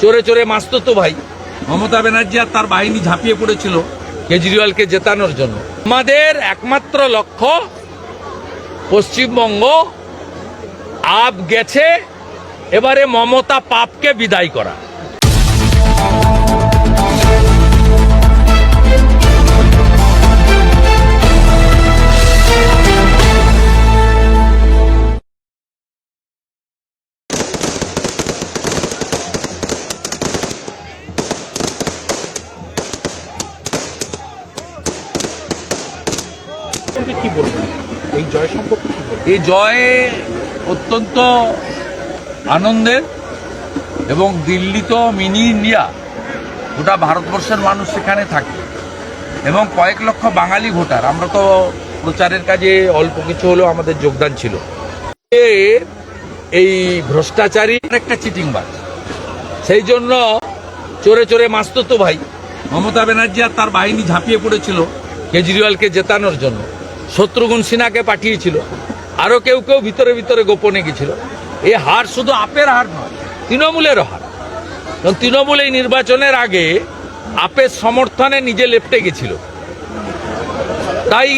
চোরে চোরে মাসত তো ভাই। মমতা ব্যানার্জি আর তার বাহিনী ঝাঁপিয়ে পড়েছিল কেজরিওয়ালকে জেতানোর জন্য। আমাদের একমাত্র লক্ষ্য, পশ্চিমবঙ্গ আপ গেছে, এবারে মমতা পাপকে বিদায় করা। এই জয় সম্পর্কে এই জয়ে অত্যন্ত আনন্দের এবং দিল্লি তো মিনি ইন্ডিয়া। গোটা ভারতবর্ষের মানুষ সেখানে থাকে। এবং কয়েক লক্ষ বাঙালি ভোটার। আমরা তো প্রচারের কাজে অল্প কিছু হলেও আমাদের যোগদান ছিল। এই ভ্রষ্টাচারী একটা চিটিংবাজ। সেই জন্য চোরে চোরে মাসতো তো ভাই। মমতা ব্যানার্জি আর তার বাহিনী ঝাঁপিয়ে পড়েছিল। কেজরিওয়ালকে জেতানোর জন্য। শত্রুঘ্ন সিনহাকে পাঠিয়েছিল। আরও কেউ কেউ ভিতরে ভিতরে গোপনে গেছিল। এই হার শুধু আপের হার নয় তৃণমূলেরও হার। কারণ তৃণমূল এই নির্বাচনের আগে আপের সমর্থনে নিজে লেপটে গেছিল। তাই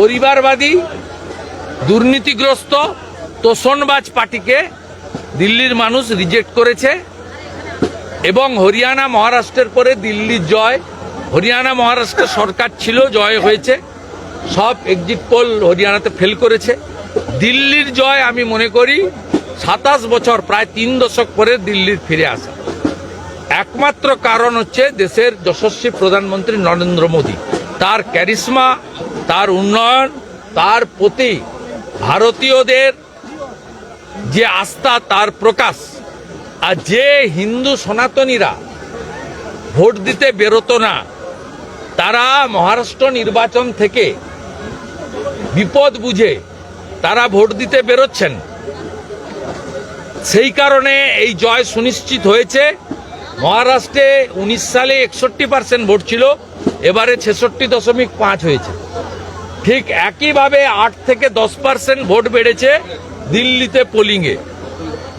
পরিবারবাদী, দুর্নীতিগ্রস্ত, তোষণবাজ পার্টিকে দিল্লির মানুষ রিজেক্ট করেছে এবং হরিয়ানা মহারাষ্ট্রের পরে দিল্লির জয়, হরিয়ানা মহারাষ্ট্র সরকার ছিল, জয় হয়েছে। সব এক্সিট পোল হরিয়ানাতে ফেল করেছে। দিল্লির জয় আমি মনে করি সাতাশ বছর, প্রায় তিন দশক পরে দিল্লির ফিরে আসা। একমাত্র কারণ হচ্ছে দেশের যশস্বী প্রধানমন্ত্রী নরেন্দ্র মোদী। তার ক্যারিসমা তার উন্নয়ন, তার প্রতি ভারতীয়দের যে আস্থা, তার প্রকাশ। আর যে হিন্দু সনাতনীরা ভোট দিতে বেরোতো না, তারা মহারাষ্ট্র নির্বাচন থেকে বিপদ বুঝে তারা ভোট দিতে বেরোচ্ছেন। সেই কারণে এই জয় সুনিশ্চিত হয়েছে। মহারাষ্ট্রে উনিশ সালে একষট্টি পার্সেন্ট ভোট ছিল, এবারে ছেষট্টি দশমিক পাঁচ হয়েছে। ঠিক একইভাবে আট থেকে দশ পার্সেন্ট ভোট বেড়েছে দিল্লিতে পোলিংয়ে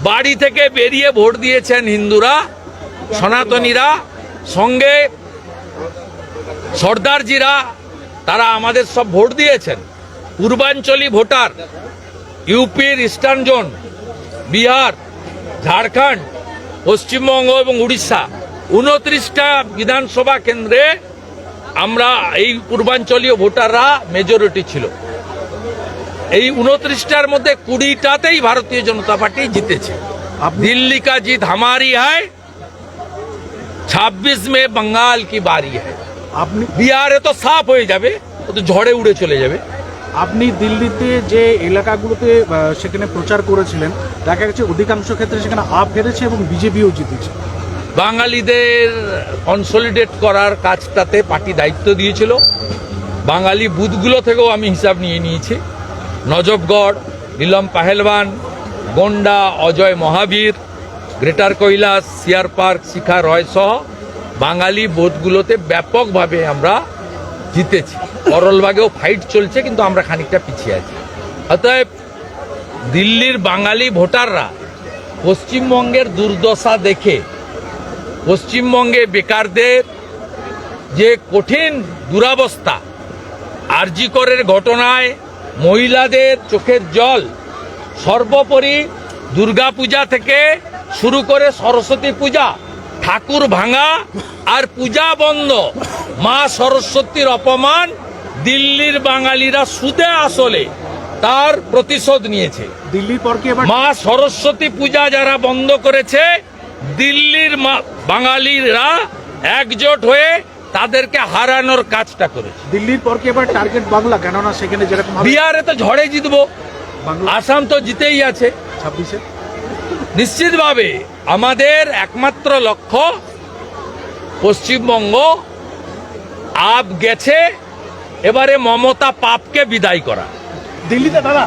বাড়ি থেকে বেরিয়ে ভোট দিয়েছেন হিন্দুরা, সনাতনীরা, সঙ্গে সর্দারজিরা, তারা আমাদের সব ভোট দিয়েছেন। পূর্বাঞ্চলী ভোটার ইউপির ইস্টার্ন জোন বিহার ঝাড়খণ্ড পশ্চিমবঙ্গ এবং উড়িষ্যা। উনত্রিশটা বিধানসভা কেন্দ্রে আমরা এই পূর্বাঞ্চলীয় ভোটাররা মেজরিটি ছিল। এই উনত্রিশটার মধ্যে কুড়িটাতেই ভারতীয় জনতা পার্টি জিতেছে। দিল্লি কা জিত হামারি হয় ছাব্বিশ মে বঙ্গাল কি বাড়ি হয় বিহারে তো সাফ হয়ে যাবে ও তো ঝড়ে উড়ে চলে যাবে। আপনি দিল্লিতে যে এলাকাগুলোতে সেখানে প্রচার করেছিলেন, দেখা গেছে অধিকাংশ ক্ষেত্রে সেখানে আপ হেরেছে এবং বিজেপিও জিতেছে। বাঙালিদের কনসলিডেট করার কাজটাতে পার্টি দায়িত্ব দিয়েছিল। বাঙালি বুথগুলো থেকেও আমি হিসাব নিয়ে নিয়েছি। নজবগড় নীলম পাহেলবান, গন্ডা, অজয় মহাবীর, গ্রেটার কৈলাস, সিয়ার পার্ক, শিখা রয় সহ বাঙালি বোধগুলোতে ব্যাপকভাবে আমরা জিতেছি। করলবাগেও ফাইট চলছে, কিন্তু আমরা খানিকটা পিছিয়ে আছি। অতএব দিল্লির বাঙালি ভোটাররা পশ্চিমবঙ্গের দুর্দশা দেখে, পশ্চিমবঙ্গে বেকারদের যে কঠিন দুরাবস্থা আরজিকরের ঘটনায় মহিলাদের চোখের জল, সর্বোপরি দুর্গাপূজা থেকে শুরু করে সরস্বতী পূজা ঠাকুর ভাঙা আর পূজা বন্ধ। মা সরস্বতীর অপমান দিল্লির বাঙালিরা সুদে আসলে তার প্রতিশোধ নিয়েছে। দিল্লির পর কি মা সরস্বতী পূজা যারা বন্ধ করেছে দিল্লির বাঙালিরা একজোট হয়ে তাদেরকে হারানোর কাজটা করেছে। দিল্লির পর কি এবার টার্গেট বাংলা? কেননা সেখানে যেরকম বিহারে তো ঝড়ে জিতবো আসাম তো জিতেই আছে। ছাব্বিশে? নিশ্চিতভাবে আমাদের একমাত্র লক্ষ্য পশ্চিমবঙ্গ আপ গেছে এবারে মমতা পাপকে বিদায় করা। দিল্লিতে দাদা